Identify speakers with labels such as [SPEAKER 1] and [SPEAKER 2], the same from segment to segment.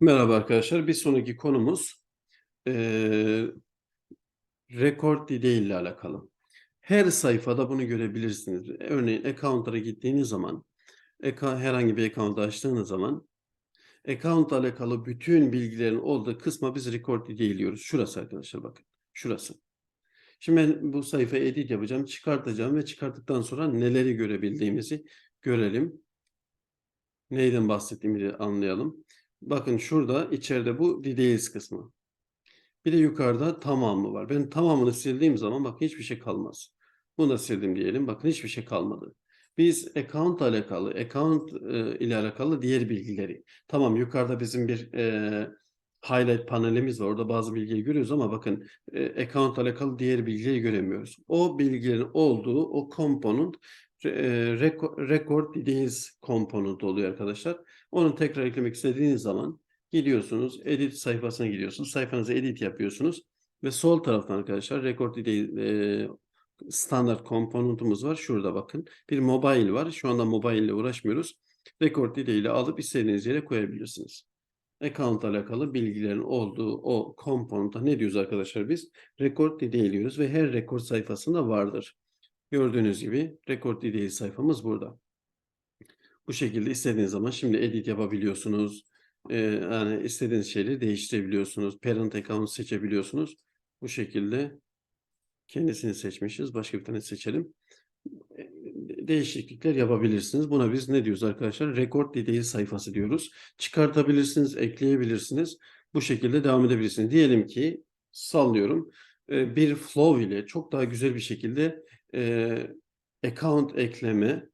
[SPEAKER 1] Merhaba arkadaşlar. Bir sonraki konumuz eee rekord dili ile alakalı. Her sayfada bunu görebilirsiniz. Örneğin account'lara gittiğiniz zaman, herhangi bir account açtığınız zaman account ile alakalı bütün bilgilerin olduğu kısma biz record dili diyoruz. Şurası arkadaşlar bakın. Şurası. Şimdi ben bu sayfayı edit yapacağım, çıkartacağım ve çıkarttıktan sonra neleri görebildiğimizi görelim. Neyden bahsettiğimizi anlayalım. Bakın şurada içeride bu details kısmı. Bir de yukarıda tamamı var. Ben tamamını sildiğim zaman bakın hiçbir şey kalmaz. Bunu da sildim diyelim. Bakın hiçbir şey kalmadı. Biz account alakalı, account e, ile alakalı diğer bilgileri. Tamam yukarıda bizim bir e, highlight panelimiz var. Orada bazı bilgiyi görüyoruz ama bakın e, account alakalı diğer bilgileri göremiyoruz. O bilgilerin olduğu o component e, record, record details component oluyor arkadaşlar. Onu tekrar eklemek istediğiniz zaman Gidiyorsunuz, edit sayfasına gidiyorsunuz. Sayfanızı edit yapıyorsunuz. Ve sol taraftan arkadaşlar record değil, e, standart komponentumuz var. Şurada bakın. Bir mobile var. Şu anda mobile ile uğraşmıyoruz. Record ile alıp istediğiniz yere koyabilirsiniz. Account alakalı bilgilerin olduğu o komponenta ne diyoruz arkadaşlar biz? Record detail diyoruz ve her record sayfasında vardır. Gördüğünüz gibi record detail sayfamız burada. Bu şekilde istediğiniz zaman şimdi edit yapabiliyorsunuz. Ee, yani istediğiniz şeyleri değiştirebiliyorsunuz. Parent account seçebiliyorsunuz. Bu şekilde kendisini seçmişiz. Başka bir tane seçelim. Ee, Değişiklikler yapabilirsiniz. Buna biz ne diyoruz arkadaşlar? Record detail sayfası diyoruz. Çıkartabilirsiniz, ekleyebilirsiniz. Bu şekilde devam edebilirsiniz. Diyelim ki sallıyorum bir flow ile çok daha güzel bir şekilde account ekleme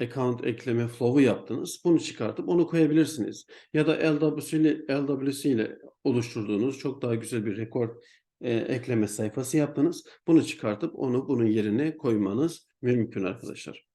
[SPEAKER 1] account ekleme flow'u yaptınız. Bunu çıkartıp onu koyabilirsiniz. Ya da LWC ile, LWC ile oluşturduğunuz çok daha güzel bir rekord e, ekleme sayfası yaptınız. Bunu çıkartıp onu bunun yerine koymanız mümkün arkadaşlar.